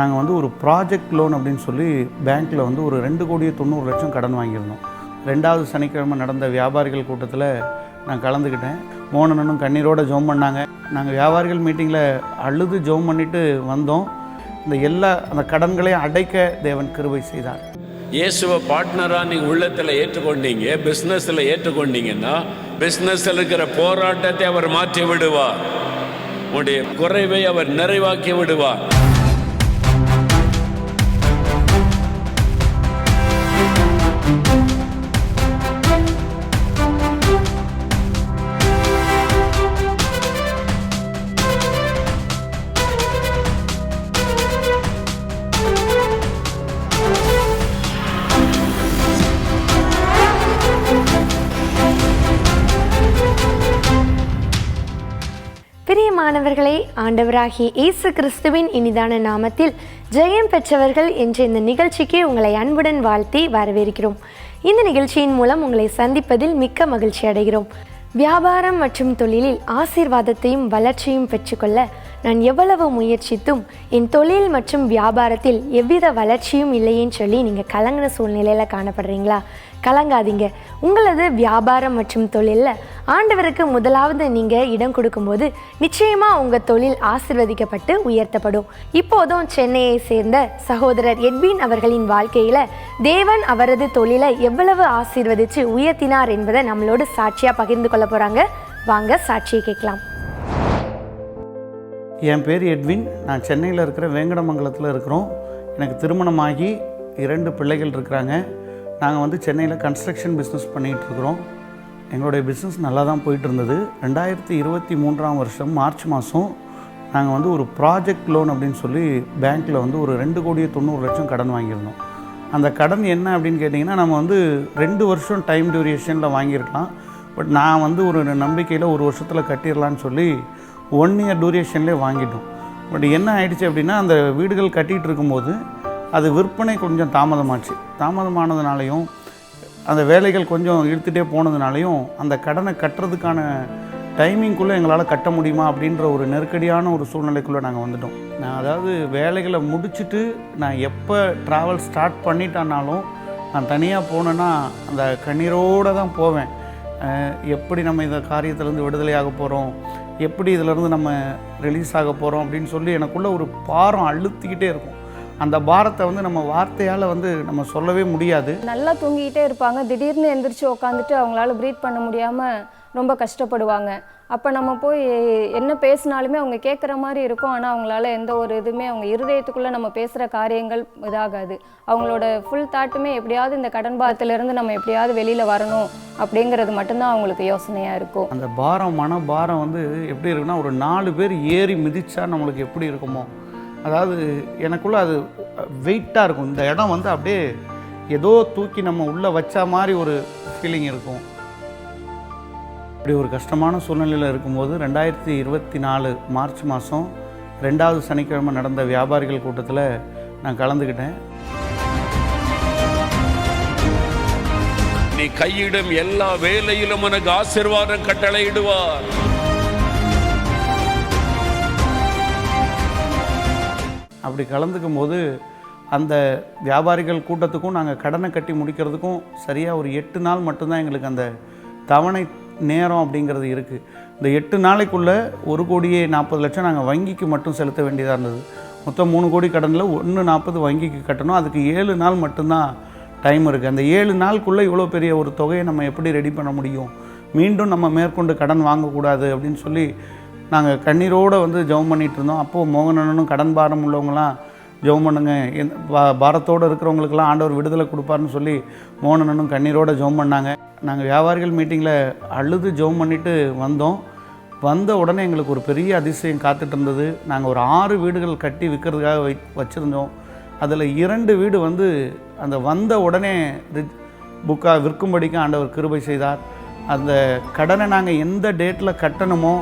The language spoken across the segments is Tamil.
நாங்கள் வந்து ஒரு ப்ராஜெக்ட் லோன் அப்படின்னு சொல்லி பேங்க்கில் வந்து ஒரு ரெண்டு கோடியே தொண்ணூறு லட்சம் கடன் வாங்கியிருந்தோம். ரெண்டாவது சனிக்கிழமை நடந்த வியாபாரிகள் கூட்டத்தில் நான் கலந்துக்கிட்டேன். மோனனும் கண்ணீரோடு ஜோம் பண்ணாங்க. நாங்கள் வியாபாரிகள் மீட்டிங்கில் அழுது ஜோம் பண்ணிட்டு வந்தோம். இந்த எல்லா அந்த கடன்களையும் அடைக்க தேவன் கிருபை செய்தார். இயேசுவை பார்ட்னராக நீங்கள் உள்ளத்தில் ஏற்றுக்கொண்டீங்க பிஸ்னஸில் ஏற்றுக்கொண்டீங்கன்னா பிஸ்னஸில் இருக்கிற போராட்டத்தை அவர் மாற்றி விடுவார் உங்களுடைய குறைவை அவர் நிறைவாக்கி விடுவார். பிரியமானவர்களே ஆண்டவராகிய இயேசு கிறிஸ்துவின் இனிதான நாமத்தில் ஜெயம் பெற்றவர்கள் என்ற இந்த நிகழ்ச்சிக்கு உங்களை அன்புடன் வாழ்த்தி வரவேற்கிறோம். இந்த நிகழ்ச்சியின் மூலம் உங்களை சந்திப்பதில் மிக்க மகிழ்ச்சி அடைகிறோம். வியாபாரம் மற்றும் தொழிலில் ஆசீர்வாதத்தையும் வளர்ச்சியும் பெற்றுக்கொள்ள நான் எவ்வளவு முயற்சித்தும் என் தொழில் மற்றும் வியாபாரத்தில் எவ்வித வளர்ச்சியும் இல்லையேன்னு சொல்லி நீங்கள் கலங்கின சூழ்நிலையில் காணப்படுறீங்களா? கலங்காதீங்க. உங்களது வியாபாரம் மற்றும் தொழிலில் ஆண்டவருக்கு முதலாவது நீங்கள் இடம் கொடுக்கும்போது நிச்சயமாக உங்கள் தொழில் ஆசிர்வதிக்கப்பட்டு உயர்த்தப்படும். இப்போதும் சென்னையை சேர்ந்த சகோதரர் எட்வின் அவர்களின் வாழ்க்கையில் தேவன் அவரது தொழிலை எவ்வளவு ஆசீர்வதித்து உயர்த்தினார் என்பதை நம்மளோடு சாட்சியாக பகிர்ந்து கொள்ள போகிறாங்க வாங்க சாட்சியை கேட்கலாம். என் பேர் எட்வின். நான் சென்னையில் இருக்கிற வேங்கடமங்கலத்தில் இருக்கிறோம். எனக்கு திருமணமாகி இரண்டு பிள்ளைகள் இருக்கிறாங்க. நாங்கள் வந்து சென்னையில் கன்ஸ்ட்ரக்ஷன் பிஸ்னஸ் பண்ணிகிட்ருக்குறோம். எங்களுடைய பிஸ்னஸ் நல்லா தான் போயிட்டு இருந்தது ரெண்டாயிரத்தி இருபத்தி மூன்றாம் வருஷம் மார்ச் மாதம் நாங்கள் வந்து ஒரு ப்ராஜெக்ட் லோன் அப்படின்னு சொல்லி பேங்க்கில் வந்து ஒரு ரெண்டு கோடியே தொண்ணூறு லட்சம் கடன் வாங்கியிருந்தோம். அந்த கடன் என்ன அப்படின்னு கேட்டிங்கன்னா நம்ம வந்து ரெண்டு வருஷம் டைம் டியூரேஷனில் வாங்கியிருக்கலாம். பட் நான் வந்து ஒரு நம்பிக்கையில் ஒரு வருஷத்தில் கட்டிடலான்னு சொல்லி ஒன் இயர் டூரேஷன்லேயே வாங்கிட்டோம். பட் என்ன ஆகிடுச்சு அப்படின்னா அந்த வீடுகள் கட்டிகிட்டு இருக்கும்போது அது விற்பனை கொஞ்சம் தாமதமாச்சு. தாமதமானதுனாலையும் அந்த வேலைகள் கொஞ்சம் இழுத்துகிட்டே போனதுனாலையும் அந்த கடனை கட்டுறதுக்கான டைமிங்குள்ளே எங்களால் கட்ட முடியுமா அப்படின்ற ஒரு நெருக்கடியான ஒரு சூழ்நிலைக்குள்ளே நாங்கள் வந்துட்டோம். நான் அதாவது வேலைகளை முடிச்சுட்டு நான் எப்போ ட்ராவல் ஸ்டார்ட் பண்ணிட்டானாலும் நான் தனியாக போனேன்னா அந்த கண்ணீரோடு தான் போவேன். எப்படி நம்ம இந்த காரியத்திலேருந்து விடுதலையாக போகிறோம் எப்படி இதிலேருந்து நம்ம ரிலீஸ் ஆக போகிறோம் அப்படின்னு சொல்லி எனக்குள்ளே ஒரு பாரம் அழுத்திக்கிட்டே இருக்கும். அந்த பாரத்தை வந்து நம்ம வார்த்தையால் வந்து நம்ம சொல்லவே முடியாது. நல்லா தூங்கிக்கிட்டே இருப்பாங்க. திடீர்னு எந்திரிச்சு உட்காந்துட்டு அவங்களால ப்ரீத் பண்ண முடியாமல் ரொம்ப கஷ்டப்படுவாங்க. அப்போ நம்ம போய் என்ன பேசினாலுமே அவங்க கேட்குற மாதிரி இருக்கும். ஆனால் அவங்களால எந்த ஒரு இதுவுமே அவங்க இருதயத்துக்குள்ளே நம்ம பேசுகிற காரியங்கள் இதாகாது. அவங்களோட ஃபுல் தாட்டுமே எப்படியாவது இந்த கடன் பாரத்திலிருந்து நம்ம எப்படியாவது வெளியில் வரணும் அப்படிங்கிறது மட்டும்தான் அவங்களுக்கு யோசனையாக இருக்கும். அந்த பாரம் மன பாரம் வந்து எப்படி இருக்குன்னா ஒரு நாலு பேர் ஏறி மிதிச்சா நம்மளுக்கு எப்படி இருக்குமோ? அதாவது எனக்குள்ளே அது வெயிட்டாக இருக்கும். இந்த இடம் வந்து அப்படியே ஏதோ தூக்கி நம்ம உள்ளே வச்ச மாதிரி ஒரு ஃபீலிங் இருக்கும். இப்படி ஒரு கஷ்டமான சூழ்நிலையில் இருக்கும்போது ரெண்டாயிரத்தி இருபத்தி நாலு மார்ச் மாதம் ரெண்டாவது சனிக்கிழமை நடந்த வியாபாரிகள் கூட்டத்தில் நான் கலந்துக்கிட்டேன். நீ கையிடும் எல்லா வேலையிலும் உனக்கு ஆசிர்வாதம் கட்டளையிடுவார். அப்படி கலந்துக்கும் போது அந்த வியாபாரிகள் கூட்டத்துக்கும் நாங்கள் கடனை கட்டி முடிக்கிறதுக்கும் சரியாக ஒரு எட்டு நாள் மட்டும்தான் எங்களுக்கு அந்த தவணை நேரம் அப்படிங்கிறது இருக்குது இந்த எட்டு நாளைக்குள்ளே ஒரு கோடியே நாற்பது லட்சம் நாங்கள் வங்கிக்கு மட்டும் செலுத்த வேண்டியதாக இருந்தது. மொத்தம் மூணு கோடி கடனில் ஒன்று நாற்பது வங்கிக்கு கட்டணும். அதுக்கு ஏழு நாள் மட்டும்தான் டைம் இருக்குது அந்த ஏழு நாளுக்குள்ளே இவ்வளோ பெரிய ஒரு தொகையை நம்ம எப்படி ரெடி பண்ண முடியும்? மீண்டும் நம்ம மேற்கொண்டு கடன் வாங்கக்கூடாது அப்படின்னு சொல்லி நாங்கள் கண்ணீரோடு வந்து ஜெபம் பண்ணிகிட்டு இருந்தோம். அப்போது மோகனனும் கடன் பாரம் உள்ளவங்களாம் ஜெபம் பண்ணுங்க. பா- பாரத்தோடு இருக்கிறவங்களுக்கெல்லாம் ஆண்டவர் விடுதலை கொடுப்பாருன்னு சொல்லி மோகனனும் கண்ணீரோடு ஜெபம் பண்ணாங்க. நாங்கள் வியாபாரிகள் மீட்டிங்கில் அழுது ஜெபம் பண்ணிட்டு வந்தோம். வந்த உடனே எங்களுக்கு ஒரு பெரிய அதிசயம் காத்துட்டு இருந்தது. நாங்கள் ஒரு ஆறு வீடுகள் கட்டி விற்கிறதுக்காக வை வச்சுருந்தோம். அதில் இரண்டு வீடு வந்து அந்த வந்த உடனே புக்காக விற்கும்படிக்கு ஆண்டவர் கிருபை செய்தார். அந்த கடனை நாங்கள் எந்த டேட்டில் கட்டணுமோ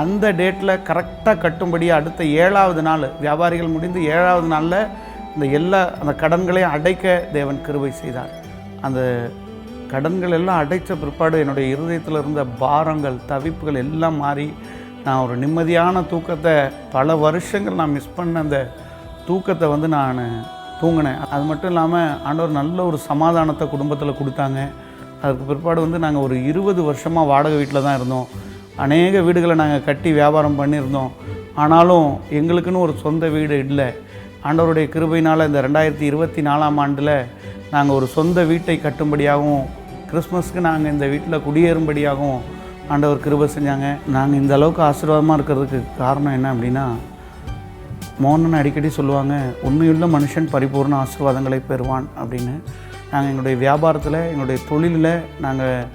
அந்த டேட்டில் கரெக்டாக கட்டும்படி அடுத்த ஏழாவது நாள் வியாபாரிகள் முடிந்து ஏழாவது நாளில் இந்த எல்லா அந்த கடன்களையும் அடைக்க தேவன் கிருபை செய்தார். அந்த கடன்கள் எல்லாம் அடைத்த பிற்பாடு என்னுடைய இருதயத்தில் இருந்த பாரங்கள் தவிப்புகள் எல்லாம் மாறி நான் ஒரு நிம்மதியான தூக்கத்தை பல வருஷங்கள் நான் மிஸ் பண்ண அந்த தூக்கத்தை வந்து நான் தூங்கினேன். அது மட்டும் இல்லாமல் ஆண்டவர் நல்ல ஒரு சமாதானத்தை குடும்பத்தில் கொடுத்தாங்க. அதுக்கு பிற்பாடு வந்து நாங்கள் ஒரு இருபது வருஷமாக வாடகை வீட்டில் தான் இருந்தோம். அநேக வீடுகளை நாங்கள் கட்டி வியாபாரம் பண்ணியிருந்தோம். ஆனாலும் எங்களுக்குன்னு ஒரு சொந்த வீடு இல்லை. ஆண்டவருடைய கிருபையினால் இந்த ரெண்டாயிரத்தி இருபத்தி நாலாம் ஆண்டில் நாங்கள் ஒரு சொந்த வீட்டை கட்டும்படியாகவும் கிறிஸ்மஸ்க்கு நாங்கள் இந்த வீட்டில் குடியேறும்படியாகவும் ஆண்டவர் கிருபை செஞ்சாங்க. நாங்கள் இந்த அளவுக்கு ஆசீர்வாதமாக இருக்கிறதுக்கு காரணம் என்ன அப்படின்னா மோகனன் அடிக்கடி சொல்லுவாங்க உண்மையுள்ள மனுஷன் பரிபூர்ண ஆசீர்வாதங்களை பெறுவான் அப்படின்னு. நாங்கள் எங்களுடைய வியாபாரத்தில் எங்களுடைய தொழிலில் நாங்கள்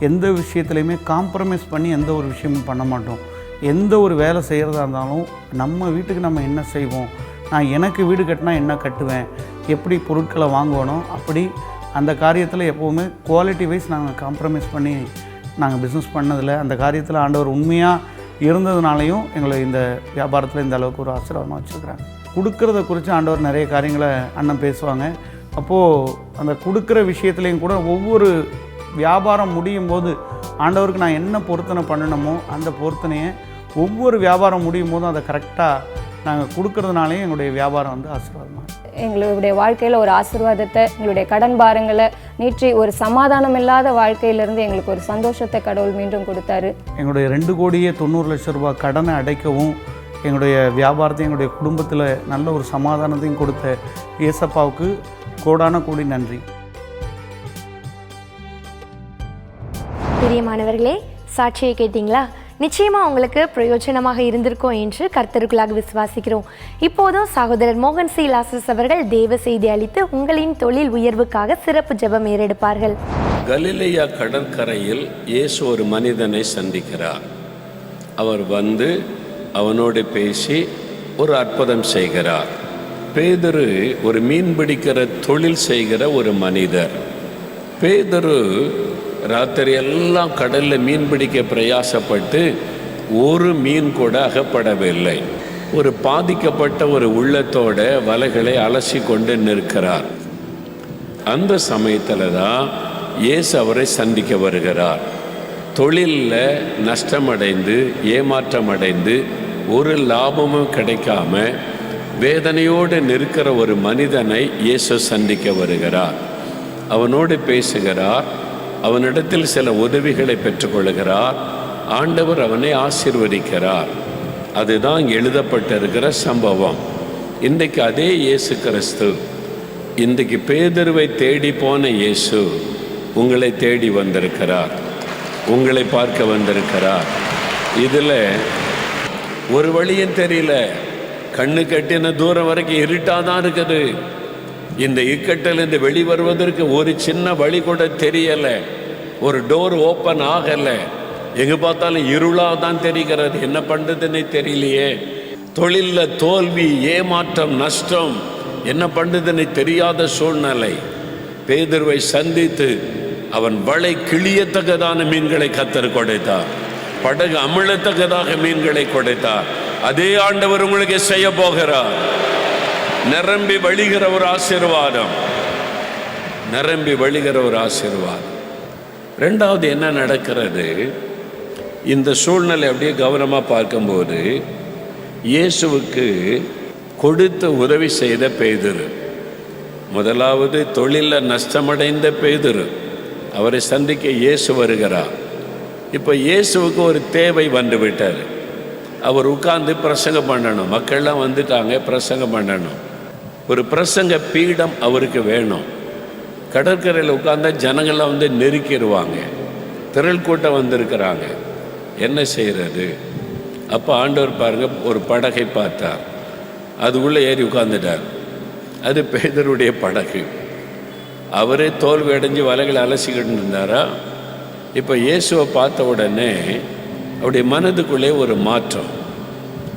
எந்த விஷயத்துலையுமே காம்ப்ரமைஸ் பண்ணி எந்த ஒரு விஷயமும் பண்ண மாட்டோம். எந்த ஒரு வேலை செய்கிறதா இருந்தாலும் நம்ம வீட்டுக்கு நம்ம என்ன செய்வோம்? நான் எனக்கு வீடு கட்டினா என்ன கட்டுவேன்? எப்படி பொருட்களை வாங்கணும்? அப்படி அந்த காரியத்தில் எப்போவுமே குவாலிட்டி வைஸ் நாங்கள் காம்ப்ரமைஸ் பண்ணி நாங்கள் பிஸ்னஸ் பண்ணதில் அந்த காரியத்தில் ஆண்டவர் உண்மையாக இருந்ததுனாலையும் எங்களை இந்த வியாபாரத்தில் இந்த அளவுக்கு ஒரு ஆசீர்வாதமாக வச்சுருக்குறாங்க கொடுக்கறத குறித்து ஆண்டவர் நிறைய காரியங்களை அண்ணன் பேசுவாங்க. அப்போது அந்த கொடுக்குற விஷயத்துலையும் கூட ஒவ்வொரு வியாபாரம் முடியும் போது ஆண்டவருக்கு நான் என்ன பொருத்தனை பண்ணணுமோ அந்த பொருத்தனையை ஒவ்வொரு வியாபாரம் முடியும் போதும் அதை கரெக்டாக நாங்கள் கொடுக்கறதுனாலையும் எங்களுடைய வியாபாரம் வந்து ஆசீர்வாதமாக. எங்களுடைய வாழ்க்கையில் ஒரு ஆசீர்வாதத்தை எங்களுடைய கடன் பாரங்களை நீற்றி ஒரு சமாதானம் இல்லாத வாழ்க்கையிலிருந்து எங்களுக்கு ஒரு சந்தோஷத்தை கடவுள் மீண்டும் கொடுத்தாரு எங்களுடைய ரெண்டு கோடியே தொண்ணூறு லட்சம் ரூபாய் கடனை அடைக்கவும் எங்களுடைய வியாபாரத்தையும் எங்களுடைய குடும்பத்தில் நல்ல ஒரு சமாதானத்தையும் கொடுத்த ஏசப்பாவுக்கு கோடான கோடி நன்றி பிரியமானவர்களே சாட்சியை கேட்டிங்களா? நிச்சயமா உங்களுக்கு பிரயோஜனமாக இருந்திருக்கும் என்று கர்த்தருக்குள்ளாக விசுவாசிக்கிறோம். இப்போதும் சகோதரர் மோகன் சி லாசஸ் அவர்கள் தேவ செய்தி அளித்து உங்களின் தொழில் உயர்வுக்காக சிறப்பு ஜெபம் ஏறெடுப்பார்கள். கலிலேயா கடற்கரையில் இயேசு ஒரு மனிதனை சந்திக்கிறார். அவர் வந்து அவனோடு பேசி ஒரு அற்புதம் செய்கிறார். பேதுரு ஒரு மீன் பிடிக்கிற தொழில் செய்கிற ஒரு மனிதர். பேதரு ராத்திரி எல்லாம் கடலில் மீன் பிடிக்க பிரயாசப்பட்டு ஒரு மீன் கூட அகப்படவில்லை. ஒரு பாதிக்கப்பட்ட ஒரு உள்ளத்தோட வலைகளை அலசி கொண்டு நிற்கிறார். அந்த சமயத்தில் தான் இயேசு அவரை சந்திக்க வருகிறார். தொழிலில் நஷ்டமடைந்து ஏமாற்றமடைந்து ஒரு லாபமும் கிடைக்காம வேதனையோடு நிற்கிற ஒரு மனிதனை இயேசு சந்திக்க வருகிறார். அவனோடு பேசுகிறார் அவனிடத்தில் சில உதவிகளை பெற்றுக்கொள்கிறார் ஆண்டவர் அவனை ஆசிர்வதிக்கிறார். அதுதான் எழுதப்பட்டிருக்கிற சம்பவம். இன்றைக்கு அதே இயேசு கிறிஸ்து இன்றைக்கு பேதருவை தேடி போன இயேசு உங்களை தேடி வந்திருக்கிறார். உங்களை பார்க்க வந்திருக்கிறார். இதில் ஒரு வழியும் தெரியல. கண்ணு கட்டின தூரம் வரைக்கும் இருட்டாக தான் இருக்குது. இந்த இக்கட்டிலிருந்து வெளிவருவதற்கு வெளி வருவதற்கு ஒரு சின்ன வழி கூட தெரியலை. ஒரு டோர் ஓப்பன் ஆகலை. எங்கே பார்த்தாலும் இருளாக தான் தெரிகிறது. என்ன பண்ணுறதுன்னே தெரியலையே. தொழிலில் தோல்வி ஏமாற்றம் நஷ்டம் என்ன பண்ணுறதுன்னு தெரியாத சூழ்நிலை. பேதர்வை சந்தித்து அவன் வலை கிளியத்தக்கதான மீன்களை கத்தர் கொடைத்தார். படகு அமிழத்தக்கதாக மீன்களை கொடைத்தார். அதே ஆண்டவர் உங்களுக்கு செய்ய போகிறார். நிரம்பி வழிகிற ஒரு ஆசீர்வாதம். நிரம்பி வழிகிற ஒரு ஆசீர்வாதம். ரெண்டாவது என்ன நடக்கிறது? இந்த சூழ்நிலை அப்படியே கவனமாக பார்க்கும்போது இயேசுவுக்கு கொடுத்து உதவி செய்த பேதுரு முதலாவது தொழிலில் நஷ்டமடைந்த பேதுரு அவரை சந்திக்க இயேசு வருகிறார். இப்போ இயேசுவுக்கு ஒரு தேவை வந்து விட்டார் அவர் உட்கார்ந்து பிரசங்கம் பண்ணணும். மக்கள்லாம் வந்துட்டாங்க பிரசங்கம் பண்ணணும். ஒரு பிரசங்க பீடம் அவருக்கு வேணும். கடற்கரையில் உட்காந்தா ஜனங்கள்லாம் வந்து நெருக்கிடுவாங்க. திரள் கூட்டம் வந்திருக்கிறாங்க. என்ன செய்கிறது அப்போ ஆண்டவர் பாருங்க ஒரு படகை பார்த்தார். அதுக்குள்ளே ஏறி உட்காந்துட்டார் அது பேதருடைய படகு. அவரே தோல்வி அடைஞ்சு வலைகளை அலசிக்கிட்டு இருந்தாரா? இப்போ இயேசுவை பார்த்த உடனே அவருடைய மனதுக்குள்ளே ஒரு மாற்றம்.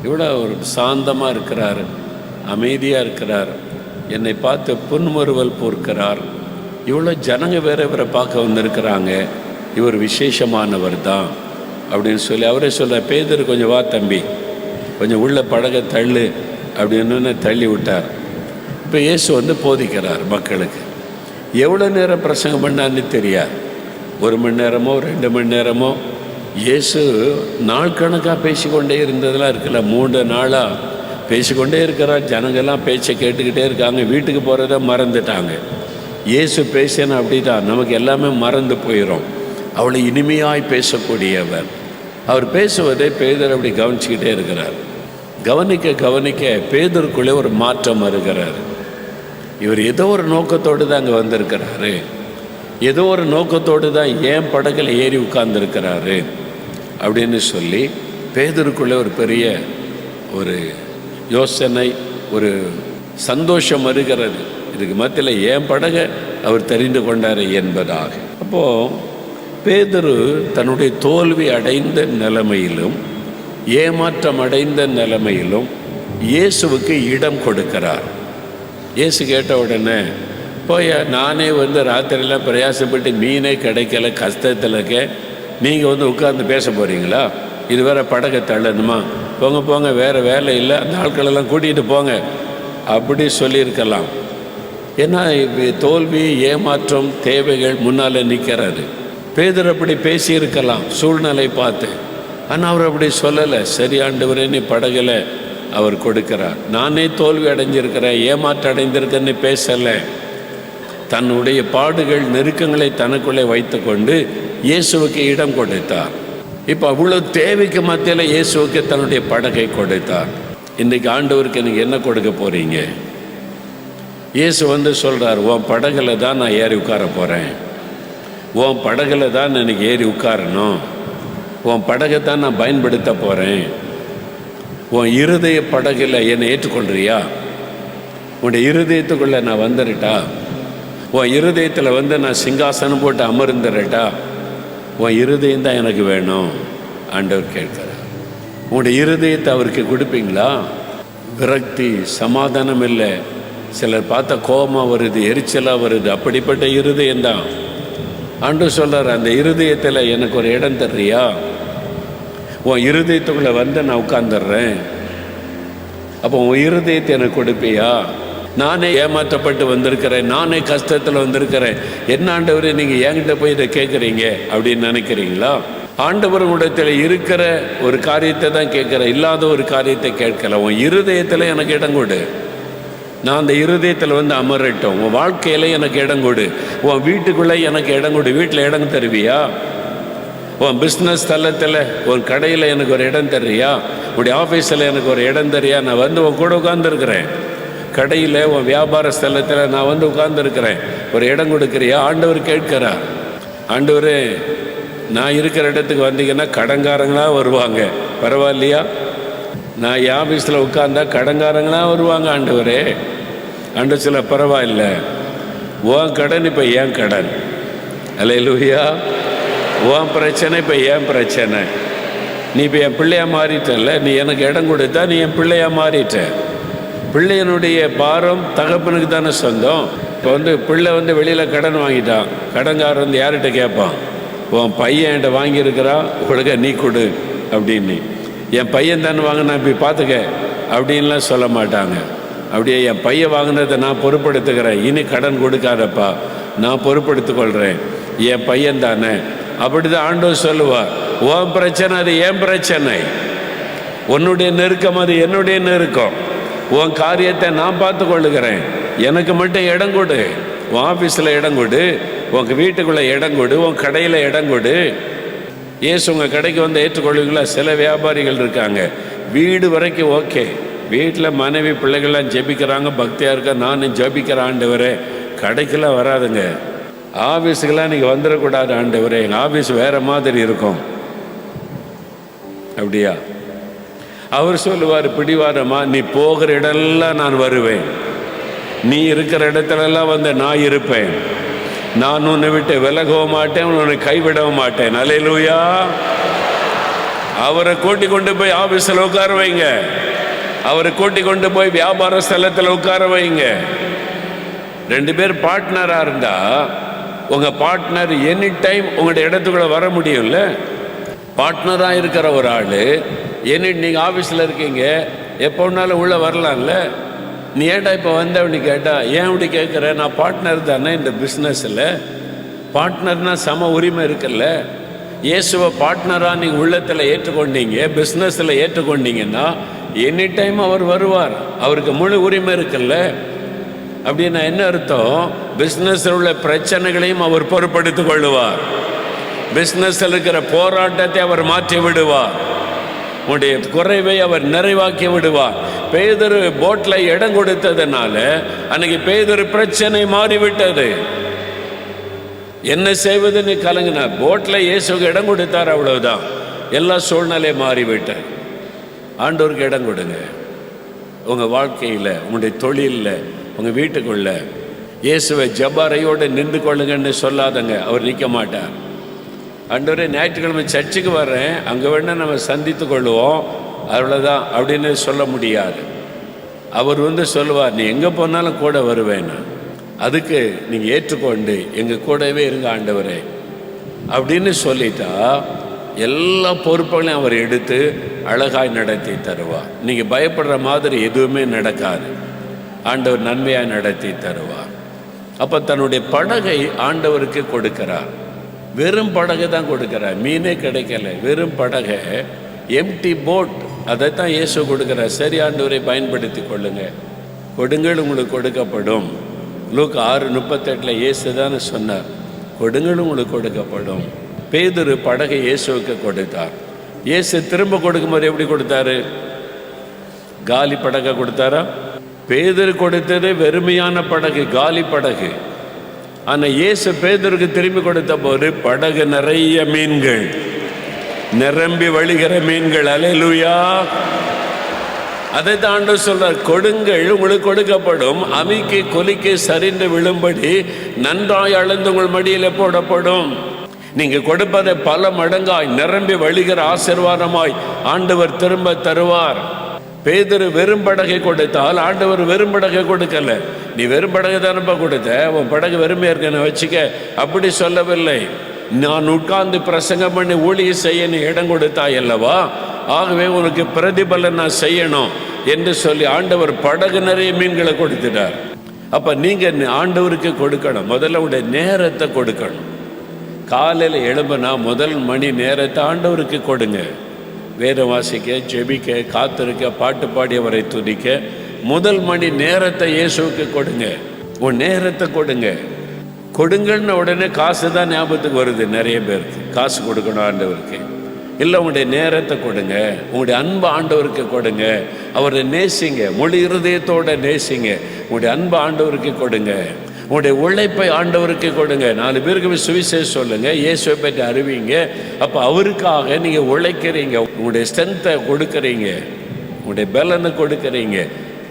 இவ்வளோ ஒரு சாந்தமாக இருக்கிறாரு. அமைதியாக இருக்கிறார். என்னை பார்த்து புன்முறுவல் பொறுக்கிறார் இவ்வளோ ஜனங்க வேற இவரை பார்க்க வந்திருக்கிறாங்க. இவர் விசேஷமானவர் தான் அப்படின்னு சொல்லி அவரே சொல்கிற பேதர் கொஞ்சம் வா தம்பி. கொஞ்சம் உள்ள பழக தள்ளு. அப்படின்னு தள்ளி விட்டார். இப்போ இயேசு வந்து போதிக்கிறார் மக்களுக்கு. எவ்வளோ நேரம் பிரசங்கம் பண்ணான்னு தெரியாது. ஒரு மணி நேரமோ ரெண்டு மணி நேரமோ இயேசு நாள் கணக்காக பேசிக்கொண்டே இருந்ததெல்லாம் இருக்குல்ல மூன்று நாளாக பேசிக்கொண்டே இருக்கிறார். ஜனங்கள்லாம் பேச்சை கேட்டுக்கிட்டே இருக்காங்க. வீட்டுக்கு போகிறத மறந்துட்டாங்க. இயேசு பேசினா அப்படிதான். நமக்கு எல்லாமே மறந்து போயிடும் அவளை இனிமையாய் பேசக்கூடியவர். அவர் பேசுவதை பேதர் அப்படி கவனிச்சுக்கிட்டே இருக்கிறார். கவனிக்க கவனிக்க பேதருக்குள்ளே ஒரு மாற்றம் வருகிறார். இவர் ஏதோ ஒரு நோக்கத்தோடு தான் அங்கே வந்திருக்கிறாரு. ஏதோ ஒரு நோக்கத்தோடு தான் ஏன் படகில் ஏறி உட்கார்ந்துருக்கிறாரு அப்படின்னு சொல்லி பேதருக்குள்ளே ஒரு பெரிய ஒரு யோசனை ஒரு சந்தோஷம் வருகிறது. இதுக்கு மத்தியில் ஏன் படகை? அவர் தெரிந்து கொண்டார் என்பதாக. அப்போது பேதரு தன்னுடைய தோல்வி அடைந்த நிலைமையிலும் ஏமாற்றம் அடைந்த நிலைமையிலும் இயேசுவுக்கு இடம் கொடுக்கிறார். இயேசு கேட்ட உடனே போய் நானே வந்து ராத்திரியெல்லாம் பிரயாசப்பட்டு மீனே கிடைக்கல கஷ்டத்தில் இருக்கேன். நீங்கள் வந்து உட்கார்ந்து பேச போகிறீங்களா இதுவரை படகை தள்ளணுமா? போங்க போங்க வேறு வேலை இல்லை. அந்த ஆட்களெல்லாம் கூட்டிகிட்டு போங்க. அப்படி சொல்லியிருக்கலாம். ஏன்னா தோல்வி ஏமாற்றம் தேவைகள் முன்னால் நிற்கிறாரு பேதர் அப்படி பேசியிருக்கலாம் சூழ்நிலை பார்த்து. ஆனால் அவர் அப்படி சொல்லலை. சரி ஆண்டவரே நீ அவர் கொடுக்கிறார். நானே தோல்வி அடைஞ்சிருக்கிறேன் ஏமாற்றம் அடைந்திருக்கேன்னு பேசலை. தன்னுடைய பாடுகள் நெருக்கங்களை தனக்குள்ளே வைத்துக்கொண்டு இயேசுவுக்கு இடம் கொடுத்தார். இப்போ அவ்வளோ தேவைக்கு மத்தியில் இயேசுக்கு தன்னுடைய படகை கொடுத்தார் இன்றைக்கு ஆண்டவருக்கு எனக்கு என்ன கொடுக்க போகிறீங்க இயேசு வந்து சொல்கிறார் உன் படகுல தான் நான் ஏறி உட்கார போகிறேன் உன் படகுல தான் எனக்கு ஏறி உட்காரணும். உன் படகை தான் நான் பயன்படுத்த போகிறேன் உன் இருதய படகில் என்னை ஏற்றுக்கொள்றியா? உன்னுடைய இருதயத்துக்குள்ளே நான் வந்துடட்டா உன் இருதயத்தில் வந்து நான் சிங்காசனம் போட்டு அமர்ந்துடட்டா உன் இருதயம் தான் எனக்கு வேணும். ஆண்டவர் கேட்கிறார். உன்னுடைய இருதயத்தை அவருக்கு கொடுப்பீங்களா? விரக்தி சமாதானம் இல்லை. சிலர் பார்த்தா கோபமாக வருது எரிச்சலாக வருது. அப்படிப்பட்ட இருதயம் தான். ஆண்டு சொல்கிறார் அந்த இருதயத்தில் எனக்கு ஒரு இடம் தர்றியா? உன் இருதயத்துக்குள்ளே வந்து நான் உட்காந்துடுறேன் அப்போ உன் இருதயத்தை எனக்கு கொடுப்பியா? நானே ஏமாற்றப்பட்டு வந்திருக்கிறேன் நானே கஷ்டத்தில் வந்திருக்கிறேன். என்ன ஆண்டவரே நீங்கள் என்கிட்ட போய் இதை கேட்குறீங்க அப்படின்னு நினைக்கிறீங்களா? ஆண்டவர் உடத்தில் இருக்கிற ஒரு காரியத்தை தான் கேட்குறேன் இல்லாத ஒரு காரியத்தை கேட்கல. உன் இருதயத்தில் எனக்கு இடம் கொடு. நான் அந்த இருதயத்தில் வந்து அமரட்டும். உன் வாழ்க்கையில் எனக்கு இடம் கொடு. உன் வீட்டுக்குள்ளே எனக்கு இடம் கொடு. வீட்டில் இடம் தருவியா? உன் பிஸ்னஸ் தளத்தில் உன் கடையில் எனக்கு ஒரு இடம் தர்றியா? உடைய ஆஃபீஸில் எனக்கு ஒரு இடம் தரியா நான் வந்து உன் கூட உட்காந்துருக்குறேன் கடையில் உன் வியாபார ஸ்தலத்தில் நான் வந்து உட்காந்துருக்கிறேன் ஒரு இடம் கொடுக்குறியா? ஆண்டவர் கேட்கிறார். ஆண்டவர் நான் இருக்கிற இடத்துக்கு வந்தீங்கன்னா கடங்காரங்களாக வருவாங்க. பரவாயில்லையா? நான் என் ஆஃபீஸில் உட்காந்தா கடங்காரங்களாக வருவாங்க ஆண்டவரே. ஆண்டு சில பரவாயில்ல. உன் கடன் இப்போ ஏன் கடன். அல்லையா உன் பிரச்சனை இப்போ ஏன் பிரச்சனை. நீ இப்போ என் பிள்ளையாக மாறிட்டல்ல. நீ எனக்கு இடம் கொடுத்தா நீ என் பிள்ளையாக மாறிட்ட. பிள்ளையனுடைய பாரம் தகப்பனுக்கு தானே சொந்தம். இப்போ வந்து பிள்ளை வந்து வெளியில் கடன் வாங்கிட்டான். கடன்காரன் வந்து யார்கிட்ட கேட்பான்? உன் பையன் என்கிட்ட வாங்கியிருக்கிறான் ஒழுங்க நீ கொடு அப்படின்னு. என் பையன் தானே வாங்கினா இப்படி பார்த்துக்க அப்படின்லாம் சொல்ல மாட்டாங்க. அப்படியே என் பையன் வாங்கினதை நான் பொறுப்படுத்துக்கிறேன் இனி கடன் கொடுக்காதப்பா. நான் பொறுப்படுத்திக் கொள்கிறேன் என் பையன் தானே. அப்படி தான் ஆண்டவர் சொல்லுவார் உன் பிரச்சனை அது என் பிரச்சனை. உன்னுடைய நெருக்கம் அது என்னுடைய நெருக்கம். உன் காரியத்தை நான் பார்த்து கொள்ளுகிறேன் எனக்கு மட்டும் இடம் கொடு. உன் ஆஃபீஸில் இடம் கொடு. உங்க வீட்டுக்குள்ளே இடம் கொடு. உன் கடையில் இடம் கொடு. ஏசு உங்கள் கடைக்கு வந்து ஏற்றுக்கொள்வீங்களா? சில வியாபாரிகள் இருக்காங்க. வீடு வரைக்கும் ஓகே. வீட்டில் மனைவி பிள்ளைகள்லாம் ஜெபிக்கிறாங்க பக்தியாக இருக்க? நானும் ஜெபிக்கிற ஆண்டவரே. கடைக்கெல்லாம் வராதுங்க. ஆஃபீஸுக்கெல்லாம் நீங்கள் வந்துடக்கூடாது ஆண்டவரே. எங்கள் ஆஃபீஸ் வேறு மாதிரி இருக்கும். அப்படியா? அவர் சொல்லுவார் பிடிவாரமா நீ போகிற இடம்லாம் நான் வருவேன். நீ இருக்கிற இடத்துலலாம் வந்து நான் இருப்பேன். நான் உன்னை விட்டு விலகவும் மாட்டேன் உன்னை கைவிடவும் மாட்டேன். அலையலூயா அவரை கூட்டி கொண்டு போய் ஆஃபீஸில் உட்கார வைங்க. அவரை கூட்டி கொண்டு போய் வியாபார ஸ்தலத்தில் உட்கார வைங்க. ரெண்டு பேர் பார்ட்னராக இருந்தால் உங்கள் பார்ட்னர் எனி டைம் உங்களுடைய இடத்துக்குள்ளே வர முடியும்ல? பார்ட்னராக இருக்கிற ஒரு ஆள் என்ன நீங்கள் ஆஃபீஸில் இருக்கீங்க எப்போ வேணாலும் உள்ளே வரலாம்ல? நீ ஏன்டா இப்போ வந்த அப்படி கேட்டா ஏன் அப்படி கேட்குற நான் பார்ட்னர் தானே இந்த பிஸ்னஸில் பார்ட்னர்னால் சம உரிமை இருக்குல்ல. இயேசுவை பார்ட்னராக நீங்கள் உள்ளத்தில் ஏற்றுக்கொண்டீங்க பிஸ்னஸில் ஏற்றுக்கொண்டீங்கன்னா எனி டைம் அவர் வருவார். அவருக்கு முழு உரிமை இருக்குல்ல. அப்படின்னா என்ன அர்த்தம்? பிஸ்னஸில் உள்ள பிரச்சனைகளையும் அவர் பொறுப்படுத்திக் கொள்ளுவார். பிஸ்னஸில் இருக்கிற போராட்டத்தை அவர் மாற்றி விடுவார். உன்னுடைய குறைவை அவர் நிறைவாக்கி விடுவார். பேதரு போட்டில் இடம் கொடுத்ததுனால அன்னைக்கு பேதரு பிரச்சனை மாறிவிட்டது. என்ன செய்வதுன்னு கலங்கினார். போட்டில் இயேசுக்கு இடம் கொடுத்தார் அவ்வளவுதான். எல்லா சூழ்நிலை மாறிவிட்டார் ஆண்டோருக்கு இடம் கொடுங்க. உங்கள் வாழ்க்கையில் உங்களுடைய தொழிலில் உங்கள் வீட்டுக்குள்ளே இயேசுவை ஜபாரையோடு நின்று கொள்ளுங்கன்னு சொல்லாதங்க. அவர் நிற்க மாட்டார். ஆண்டவரே ஞாயிற்றுக்கிழமை சர்ச்சுக்கு வர்றேன். அங்கே வேணால் நம்ம சந்தித்து கொள்வோம் அவ்வளோதான் அப்படின்னு சொல்ல முடியாது. அவர் வந்து சொல்லுவார் நீ எங்கே போனாலும் கூட வருவேன் அதுக்கு நீங்கள் ஏற்றுக்கொண்டு எங்கள் கூடவே இருங்க ஆண்டவரே. அப்படின்னு சொல்லிட்டா எல்லா பொறுப்புகளையும் அவர் எடுத்து அழகாய் நடத்தி தருவார். நீங்கள் பயப்படுற மாதிரி எதுவுமே நடக்காது. ஆண்டவர் நன்மையாக நடத்தி தருவார். அப்போ தன்னுடைய படகை ஆண்டவருக்கு கொடுக்கிறார். வெறும் படகு தான் கொடுக்கிறார். மீனே கிடைக்கல. வெறும் படகை. எம்டி போட் அதை தான் இயேசு கொடுக்கிறார். சரி ஆண்டவரை பயன்படுத்தி கொள்ளுங்க. கொடுங்கள் உங்களுக்கு கொடுக்கப்படும். லூக் ஆறு முப்பத்தெட்டில் இயேசு தானே சொன்னார். கொடுங்கள் உங்களுக்கு கொடுக்கப்படும். பேதுரு படகை இயேசுவுக்கு கொடுத்தார். இயேசு திரும்ப கொடுக்கும்போது எப்படி கொடுத்தாரு? காலி படகை கொடுத்தாரா? பேதர் கொடுத்தது வெறுமையான படகு காலி படகு. ஆனால் இயேசு பேதருக்கு திரும்பி கொடுத்த போது படகு நிறைய மீன்கள். நிரம்பி வழிகிற மீன்கள். அலையலுயா. அதை தாண்டு சொல்றார் கொடுங்கள் உங்களுக்கு கொடுக்கப்படும். அமைக்கு கொலிக்கு சரிந்து விழும்படி நன்றாய் அளந்து உங்கள் மடியில் போடப்படும். நீங்க கொடுப்பதை பல மடங்காய் நிரம்பி வழிகிற ஆசிர்வாதமாய் ஆண்டவர் திரும்ப தருவார். பேதரு வெறும் படகை கொடுத்தால் ஆண்டவர் வெறும் படகை கொடுக்கல. நீ வெறும் படகை தானப்பா கொடுத்த? உன் படகு வெறுமையாக இருக்கன்னு வச்சுக்க. அப்படி சொல்லவில்லை. நான் உட்கார்ந்து பிரசங்கம் பண்ணி ஊழிய செய்ய நீ இடம் கொடுத்தாய் அல்லவா? ஆகவே உனக்கு பிரதிபலன் நான் செய்யணும் என்று சொல்லி ஆண்டவர் படகு நிறைய மீன்களை கொடுத்துட்டார். அப்போ நீங்கள் ஆண்டவருக்கு கொடுக்கணும்? முதல்ல உடைய நேரத்தை கொடுக்கணும். காலையில் எழும்புனா முதல் மணி நேரத்தை ஆண்டவருக்கு கொடுங்க. வேத வாசிக்க ஜெபிக்க காத்திருக்க பாட்டு பாடி அவரை துதிக்க. முதல் மணி நேரத்தை இயேசுவுக்கு கொடுங்க. உன் நேரத்தை கொடுங்க. கொடுங்கன்னு உடனே காசு தான் ஞாபகத்துக்கு வருது நிறைய பேருக்கு. காசு கொடுக்கணும் ஆண்டவருக்கு. இல்லை உங்களுடைய நேரத்தை கொடுங்க. உங்களுடைய அன்பு ஆண்டவருக்கு கொடுங்க. அவரை நேசிங்க. மொழி இருதயத்தோட நேசிங்க. உங்களுடைய அன்பு ஆண்டவருக்கு கொடுங்க. உங்களுடைய உழைப்பை ஆண்டவருக்கு கொடுங்க. நாலு பேருக்கு போய் சுவிசேஷம் சொல்லுங்க. இயேசுவை பற்றி அறிவிங்க. அப்போ அவருக்காக நீங்கள் உழைக்கிறீங்க. உங்களுடைய ஸ்ட்ரென்த்தை கொடுக்குறீங்க. உங்களுடைய பலனை கொடுக்குறீங்க.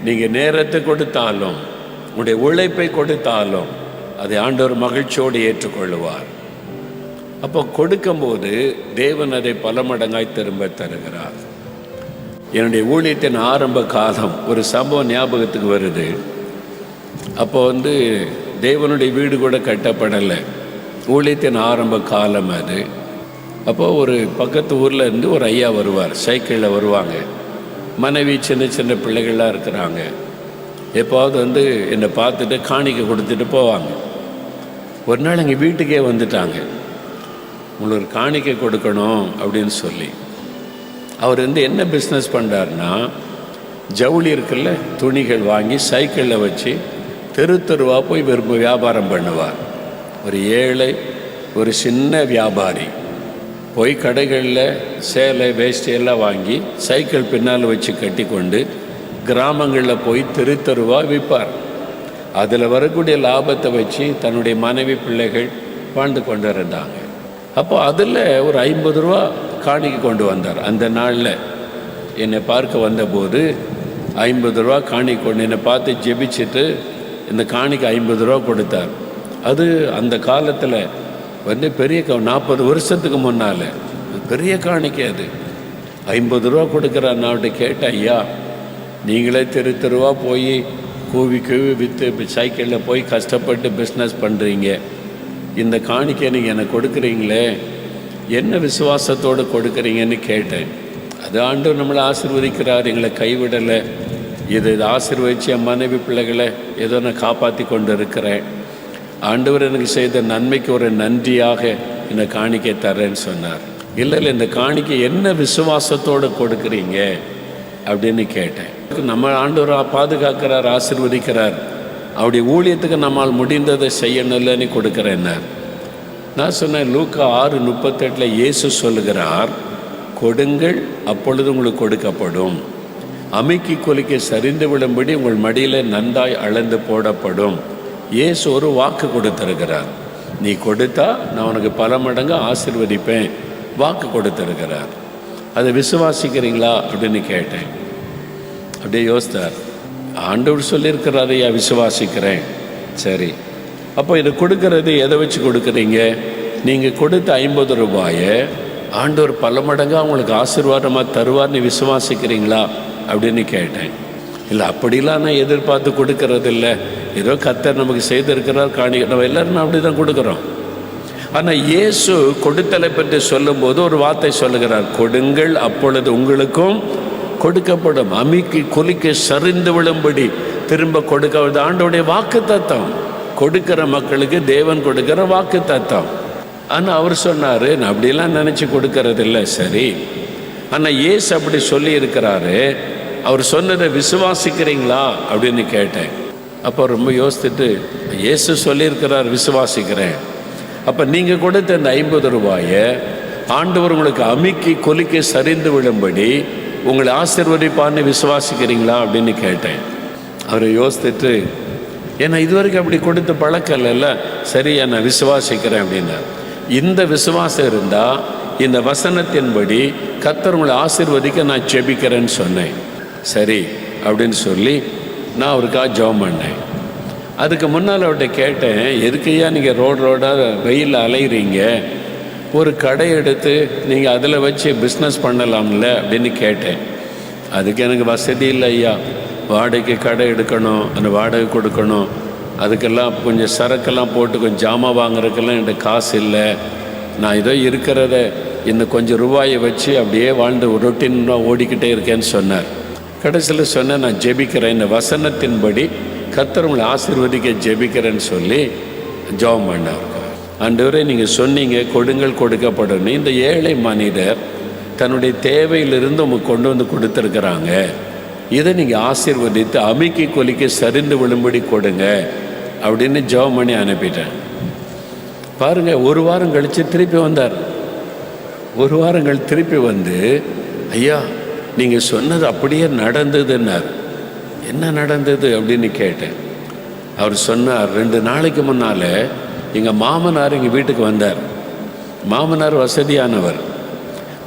நீங்கள் நேரத்தை கொடுத்தாலும் உங்களுடைய உழைப்பை கொடுத்தாலும் அதை ஆண்டவர் மகிழ்ச்சியோடு ஏற்றுக்கொள்ளுவார். அப்போ கொடுக்கும்போது தேவன் அதை பல மடங்காய் திரும்ப தருகிறார். என்னுடைய ஊழியத்தின் ஆரம்ப காலம் ஒரு சம்பவம் ஞாபகத்துக்கு வருது. அப்போ வந்து தேவனுடைய வீடு கூட கட்டப்படலை. ஊழியத்தின் ஆரம்ப காலம் அது. அப்போது ஒரு பக்கத்து ஊரில் இருந்து ஒரு ஐயா வருவார். சைக்கிளில் வருவாங்க. மனைவி சின்ன சின்ன பிள்ளைகள்லாம் இருக்கிறாங்க. எப்போவது வந்து என்னை பார்த்துட்டு காணிக்கை கொடுத்துட்டு போவாங்க. ஒரு நாள் எங்கள் வீட்டுக்கே வந்துட்டாங்க. உங்களுக்கு காணிக்கை கொடுக்கணும் அப்படின்னு சொல்லி. அவர் வந்து என்ன பிஸ்னஸ் பண்ணுறாருன்னா ஜவுளி இருக்குல்ல துணிகள் வாங்கி சைக்கிளில் வச்சு தெரு தெருவாக போய் விரும்ப வியாபாரம் பண்ணுவார் ஒரு ஏழை ஒரு சின்ன வியாபாரி. போய் கடைகளில் சேலை வேஷ்டி எல்லாம் வாங்கி சைக்கிள் பின்னால் வச்சு கட்டி கொண்டு கிராமங்களில் போய் தெரு தெருவாக விற்பார் அதில் வரக்கூடிய லாபத்தை வச்சு தன்னுடைய மனைவி பிள்ளைகள் வாழ்ந்து கொண்டு இருந்தாங்க அப்போ அதில் ஒரு ஐம்பது ரூபா காணிக்கு கொண்டு வந்தார். அந்த நாளில் என்னை பார்க்க வந்தபோது ஐம்பது ரூபா காணி கொண்டு என்னை பார்த்து ஜெபிச்சுட்டு இந்த காணிக்கை ஐம்பது ரூபா கொடுத்தார். அது அந்த காலத்தில் வந்து பெரிய நாற்பது வருஷத்துக்கு முன்னால் பெரிய காணிக்கை அது. ஐம்பது ரூபா கொடுக்குற நான் கேட்டேன் ஐயா நீங்களே தெரு தெருவாக போய் கூவி கூவி விற்று சைக்கிளில் போய் கஷ்டப்பட்டு பிஸ்னஸ் பண்ணுறீங்க இந்த காணிக்கை நீங்கள் எனக்கு கொடுக்குறீங்களே என்ன விசுவாசத்தோடு கொடுக்குறீங்கன்னு கேட்டேன். அது ஆண்டு நம்மளை ஆசிர்வதிக்கிறார் எங்களை கைவிடலை. இது இது ஆசீர்வதிச்சு என் மனைவி பிள்ளைகளை ஏதோ நான் காப்பாற்றி கொண்டு இருக்கிறேன் ஆண்டவர் எனக்கு செய்த நன்மைக்கு ஒரு நன்றியாக இந்த காணிக்கை தரேன்னு சொன்னார். இல்லை இல்லை இந்த காணிக்கை என்ன விசுவாசத்தோடு கொடுக்குறீங்க? அப்படின்னு கேட்டேன். நம்ம ஆண்டவர் பாதுகாக்கிறார் ஆசிர்வதிக்கிறார். அவருடைய ஊழியத்துக்கு நம்மால் முடிந்ததை செய்யணும்லன்னு கொடுக்குறேன்னார் நான் சொன்னேன் லூக்கா ஆறு முப்பத்தெட்டில் இயேசு சொல்லுகிறார் கொடுங்கள் அப்பொழுது உங்களுக்கு கொடுக்கப்படும். அமைக்கி கொலிக்க சரிந்து விடும்படி உங்கள் மடியில் நன்றாய் அளந்து போடப்படும். ஏசு ஒரு வாக்கு கொடுத்திருக்கிறார். நீ கொடுத்தா நான் உனக்கு பல மடங்கு ஆசிர்வதிப்பேன். வாக்கு கொடுத்திருக்கிறார். அதை விசுவாசிக்கிறீங்களா அப்படின்னு கேட்டேன். அப்படியே யோசித்தார். ஆண்டவர் சொல்லியிருக்கிறார் ஐயா விசுவாசிக்கிறேன். சரி. அப்போ இதை கொடுக்கறது எதை வச்சு கொடுக்குறீங்க? நீங்கள் கொடுத்த ஐம்பது ரூபாயை ஆண்டவர் பல மடங்காக உங்களுக்கு ஆசீர்வாதமாக தருவார்னு விசுவாசிக்கிறீங்களா? அப்படின்னு கேட்டேன். இல்லை அப்படிலாம் நான் எதிர்பார்த்து கொடுக்கறதில்ல. ஏதோ கத்தர் நமக்கு செய்திருக்கிறார் காணி நம்ம எல்லோரும் அப்படி தான் கொடுக்குறோம். ஆனால் இயேசு கொடுத்தலை பற்றி சொல்லும்போது ஒரு வார்த்தை சொல்லுகிறார். கொடுங்கள் அப்பொழுது உங்களுக்கும் கொடுக்கப்படும். அமிக்கு கொலிக்க சரிந்து விழும்படி திரும்ப கொடுக்க ஆண்டோடைய வாக்கு தத்தம் கொடுக்கிற மக்களுக்கு தேவன் கொடுக்கிற வாக்கு தத்தம் ஆனால் அவர் சொன்னார் நான் அப்படிலாம் நினச்சி கொடுக்கறதில்ல. சரி. ஆனால் இயேசு அப்படி சொல்லி இருக்கிறாரு அவர் சொன்னதை விசுவாசிக்கிறீங்களா அப்படின்னு கேட்டேன். அப்போ ரொம்ப யோசித்துட்டு இயேசு சொல்லியிருக்கிறார் விசுவாசிக்கிறேன். அப்போ நீங்கள் கொடுத்த இந்த ஐம்பது ரூபாயை ஆண்டவர் உங்களுக்கு அமுக்கி கொலிக்க சரிந்து விழும்படி உங்களை ஆசிர்வதிப்பான்னு விசுவாசிக்கிறீங்களா? அப்படின்னு கேட்டேன். அவரை யோசித்துட்டு ஏன்னா இதுவரைக்கும் அப்படி கொடுத்த பழக்கம் இல்லைல்ல. சரியா நான் விசுவாசிக்கிறேன் அப்படின்னா இந்த விசுவாசம் இருந்தால் இந்த வசனத்தின்படி கத்தர் உங்களை ஆசிர்வதிக்க நான் செபிக்கிறேன்னு சொன்னேன். சரி அப்படின்னு சொல்லி நான் அவருக்காக ஜெபம் பண்ணேன். அதுக்கு முன்னால் அவர்கிட்ட கேட்டேன் எதுக்கையா நீங்கள் ரோடு ரோடாக வெயிலில் அலைகிறீங்க ஒரு கடை எடுத்து நீங்கள் அதில் வச்சு பிஸ்னஸ் பண்ணலாம்ல? அப்படின்னு கேட்டேன். அதுக்கு எனக்கு வசதி இல்லை ஐயா. வாடகைக்கு கடை எடுக்கணும் அந்த வாடகை கொடுக்கணும். அதுக்கெல்லாம் கொஞ்சம் சரக்கெல்லாம் போட்டு கொஞ்சம் ஜாமான் வாங்குறதுக்கெல்லாம் என்கிட்ட காசு இல்லை. நான் ஏதோ இருக்கிறத இன்னும் கொஞ்சம் ரூபாயை வச்சு அப்படியே வாழ்ந்து ரொட்டீனாக ஓடிக்கிட்டே இருக்கேன்னு சொன்னார். கடைசியில் சொன்ன நான் ஜெபிக்கிறேன். இந்த வசனத்தின்படி கத்தர் உங்களை ஆசீர்வதிக்க ஜெபிக்கிறேன்னு சொல்லி ஜெபம் பண்ணார். ஆண்டவரே நீங்கள் சொன்னீங்க கொடுங்கள் கொடுக்கப்படும் இந்த ஏழை மனிதர் தன்னுடைய தேவையிலிருந்து உங்களுக்கு கொண்டு வந்து கொடுத்துருக்குறாங்க. இதை நீங்கள் ஆசீர்வதித்து அமுக்கி கொலிக்க சரிந்து விழும்படி கொடுங்க அப்படின்னு ஜெபம் பண்ணி அனுப்பிட்டேன். பாருங்க ஒரு வாரம் கழித்து திருப்பி வந்தார். ஒரு வாரங்கள் திருப்பி வந்து ஐயா நீங்கள் சொன்னது அப்படியே நடந்ததுன்னார். என்ன நடந்தது அப்படின்னு கேட்டேன். அவர் சொன்னார் ரெண்டு நாளைக்கு முன்னால் எங்கள் மாமனார் எங்கள் வீட்டுக்கு வந்தார். மாமனார் வசதியானவர்.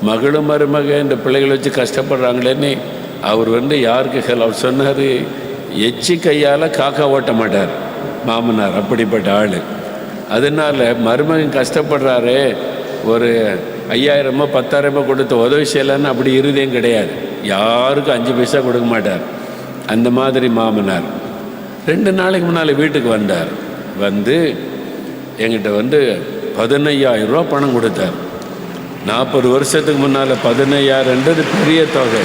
மகளும் மருமக இந்த பிள்ளைகளை வச்சு கஷ்டப்படுறாங்களேன்னு அவர் வந்து யாருக்கு ஹெல் அவர் சொன்னார் எச்சி கையால் காக்கா ஓட்ட மாட்டார். மாமனார் அப்படிப்பட்ட ஆள். அதனால் மருமகன் கஷ்டப்படுறாரு ஒரு ஐயாயிரமோ பத்தாயிரமோ கொடுத்து உதவி செய்யலான்னு அப்படி இருதயம் கிடையாது. யாருக்கும் அஞ்சு பைசா கொடுக்க மாட்டார். அந்த மாதிரி மாமனார். ரெண்டு நாளைக்கு முன்னால் வீட்டுக்கு வந்தார். வந்து எங்கிட்ட வந்து பதினையாயிரம் ரூபா பணம் கொடுத்தார். நாற்பது வருஷத்துக்கு முன்னால் பதினையாயிரன்றது பெரிய தொகை.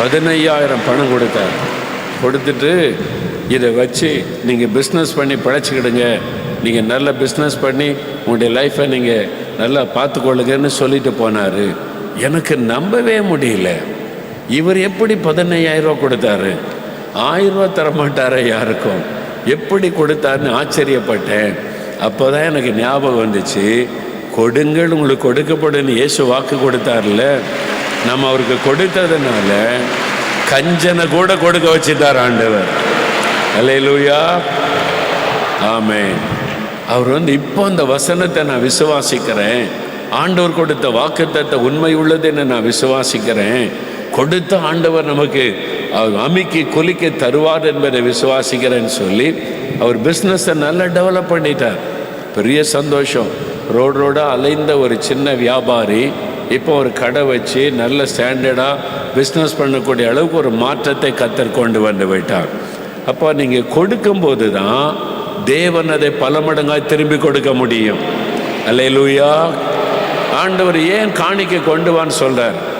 பதினையாயிரம் பணம் கொடுத்தார். கொடுத்துட்டு இதை வச்சு நீங்கள் பிஸ்னஸ் பண்ணி பழைச்சிக்கிடுங்க. நீங்கள் நல்ல பிஸ்னஸ் பண்ணி உங்களுடைய லைஃப்பை நீங்கள் நல்லா பார்த்துக்கொள்ளுங்கன்னு சொல்லிட்டு போனார். எனக்கு நம்பவே முடியல. இவர் எப்படி பதினையாயிரம் ரூபா கொடுத்தாரு? ஆயிரம் ரூபா தரமாட்டாரா யாருக்கும். எப்படி கொடுத்தாருன்னு ஆச்சரியப்பட்டேன். அப்போ தான் எனக்கு ஞாபகம் வந்துச்சு. கொடுங்கள் உங்களுக்கு கொடுக்கப்படும் இயேசு வாக்கு கொடுத்தார்ல நம்ம அவருக்கு கொடுத்ததுனால கஞ்சனை கூட கொடுக்க வச்சுட்டார் ஆண்டவர். அலையிலூயா ஆமேன். அவர் வந்து இப்போ அந்த வசனத்தை நான் விசுவாசிக்கிறேன். ஆண்டவர் கொடுத்த வாக்குத்தத்தை உண்மை உள்ளதுன்னு நான் விசுவாசிக்கிறேன். கொடுத்த ஆண்டவர் நமக்கு அவர் அமிக்கி குலிக்க தருவார் என்பதை விசுவாசிக்கிறேன்னு சொல்லி அவர் பிஸ்னஸை நல்லா டெவலப் பண்ணிட்டார். பெரிய சந்தோஷம். ரோடு ரோடாக அலைந்த ஒரு சின்ன வியாபாரி இப்போ ஒரு கடை வச்சு நல்ல ஸ்டாண்டர்டாக பிஸ்னஸ் பண்ணக்கூடிய அளவுக்கு ஒரு மாற்றத்தை கத்தர் கொண்டு வந்து விட்டார். அப்போ நீங்கள் கொடுக்கும்போது தான் தேவன் அதை பல மடங்காய் திரும்பி கொடுக்க முடியும். அல்லேலூயா. ஆண்டவர் ஏன் காணிக்க கொண்டு வான்னு சொல்கிறார்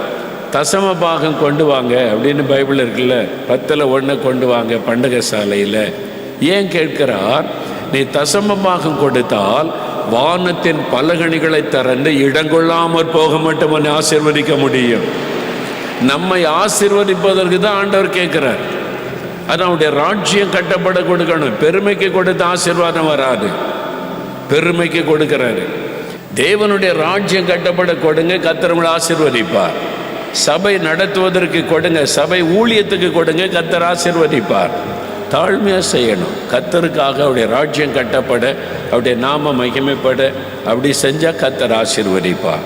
தசம பாகம் கொண்டு வாங்க அப்படின்னு பைபிள் இருக்குல்ல. பத்தில் ஒன்று கொண்டு வாங்க பண்டக சாலையில். ஏன் கேட்கிறார்? நீ தசம பாகம் கொடுத்தால் வானத்தின் பலகணிகளை திறந்து இடங்கொள்ளாமற் போக மட்டும் ஆசிர்வதிக்க முடியும். நம்மை ஆசிர்வதிப்பதற்கு தான் ஆண்டவர் கேட்கிறார். அதான் அவருடைய ராஜ்யம் கட்டப்பட கொடுக்கணும். பெருமைக்கு கொடுத்த ஆசீர்வாதம் வராது. பெருமைக்கு கொடுக்கிறாரு. தேவனுடைய ராஜ்யம் கட்டப்பட கொடுங்க கத்தரவங்களை ஆசிர்வதிப்பார். சபை நடத்துவதற்கு கொடுங்க சபை ஊழியத்துக்கு கொடுங்க கத்தர் ஆசீர்வதிப்பார். தாழ்மையாக செய்யணும். கத்தருக்காக அவருடைய ராஜ்யம் கட்டப்பட அவருடைய நாம மகிமைப்பட அப்படி செஞ்சால் கத்தர் ஆசிர்வதிப்பார்.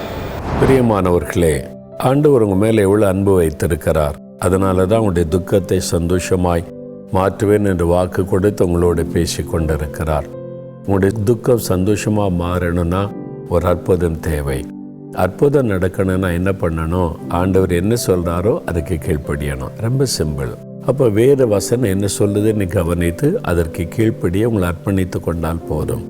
பிரியமானவர்களே ஆண்டவர் உங்க மேலே எவ்வளோ அன்பு வைத்திருக்கிறார். அதனால தான் உங்களுடைய துக்கத்தை சந்தோஷமாய் மாற்றுவேன் என்று வாக்கு கொடுத்து உங்களோட பேசி கொண்டிருக்கிறார். உங்களுடைய துக்கம் சந்தோஷமாக மாறணும்னா ஒரு அற்புதம் தேவை. அற்புதம் நடக்கணும்னா என்ன பண்ணணும்? ஆண்டவர் என்ன சொல்கிறாரோ அதுக்கு கீழ்ப்படியணும். ரொம்ப சிம்பிள். அப்போ வேறு வசனம் என்ன சொல்லுதுன்னு கவனித்து அதற்கு கீழ்ப்படிய உங்களை அர்ப்பணித்து கொண்டால் போதும்.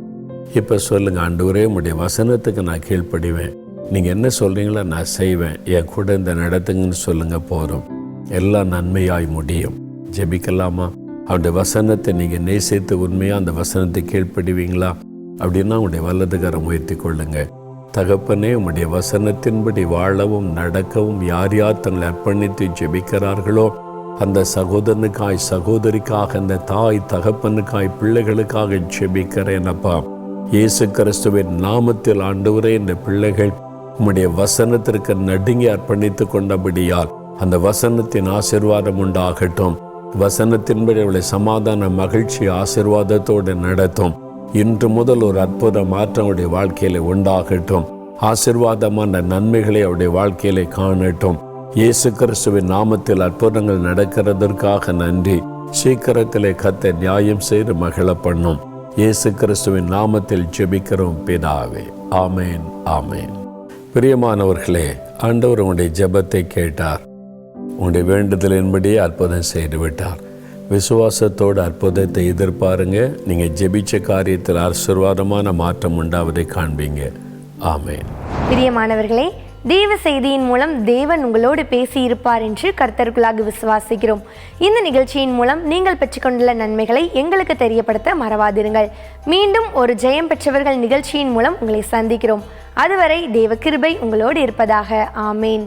இப்போ சொல்லுங்கள் ஆண்டவரே உங்களுடைய வசனத்துக்கு நான் கீழ்ப்படிவேன். நீங்கள் என்ன சொல்கிறீங்களோ நான் செய்வேன். என் கூட இந்த நடத்துங்கன்னு சொல்லுங்கள் போதும். எல்லாம் நன்மையாய் முடியும். ஜெபிக்கலாமா? அவருடைய வசனத்தை நீங்கள் நேசித்து உண்மையாக அந்த வசனத்தை கீழ்ப்படுவீங்களா அப்படின்னா உங்களுடைய வல்லதுகாரம் உயர்த்தி கொள்ளுங்க. தகப்பனே உம்முடைய வசனத்தின்படி வாழவும் நடக்கவும் யார் யார் தங்களை அர்ப்பணித்து ஜெபிக்கிறார்களோ அந்த சகோதரனுக்காய் சகோதரிக்காக அந்த தாய் தகப்பனுக்காய் பிள்ளைகளுக்காக ஜெபிக்கிறேன் அப்பா. இயேசு கிறிஸ்துவின் நாமத்தில் ஆண்டவரே இந்த பிள்ளைகள் உம்முடைய வசனத்திற்கு நடுங்கி அர்ப்பணித்து கொண்டபடியால் அந்த வசனத்தின் ஆசிர்வாதம் உண்டாகட்டும். வசனத்தின்படி அவளை சமாதான மகிழ்ச்சி ஆசிர்வாதத்தோடு நடத்தும். இன்று முதல் ஒரு அற்புத மாற்றம் அவருடைய வாழ்க்கையில உண்டாகட்டும். ஆசிர்வாதமான நன்மைகளை அவருடைய வாழ்க்கையில காணட்டும். இயேசு கிறிஸ்துவின் நாமத்தில் அற்புதங்கள் நடக்கிறதற்காக நன்றி. சீக்கிரத்திலே கத்த நியாயம் செய்து மகிழ பண்ணும். இயேசு கிறிஸ்துவின் நாமத்தில் ஜெபிக்கிறோம் பிதாவே. ஆமேன் ஆமேன். பிரியமானவர்களே ஆண்டவர் உங்களுடைய ஜெபத்தை கேட்டார். உங்களுடைய வேண்டுதலின்படியே அற்புதம் செய்து விட்டார் விசுவாசத்தோடு அற்புதத்தை எதிர்பாருங்க. நீங்கள் ஜெபிச்ச காரியத்தில் ஆசீர்வாதமான மாற்றம் உண்டாவதை காண்பீங்க. ஆமேன். பிரியமானவர்களே தேவ செய்தியின் மூலம் தேவன் உங்களோடு பேசி இருப்பார் என்று கர்த்தருக்குள்ளாக விசுவாசிக்கிறோம். இந்த நிகழ்ச்சியின் மூலம் நீங்கள் பெற்றுக்கொண்டுள்ள நன்மைகளை எங்களுக்கு தெரியப்படுத்த மறவாதிருங்கள். மீண்டும் ஒரு ஜெயம் பெற்றவர்கள் நிகழ்ச்சியின் மூலம் உங்களை சந்திக்கிறோம். அதுவரை தேவ கிருபை உங்களோடு இருப்பதாக. ஆமேன்.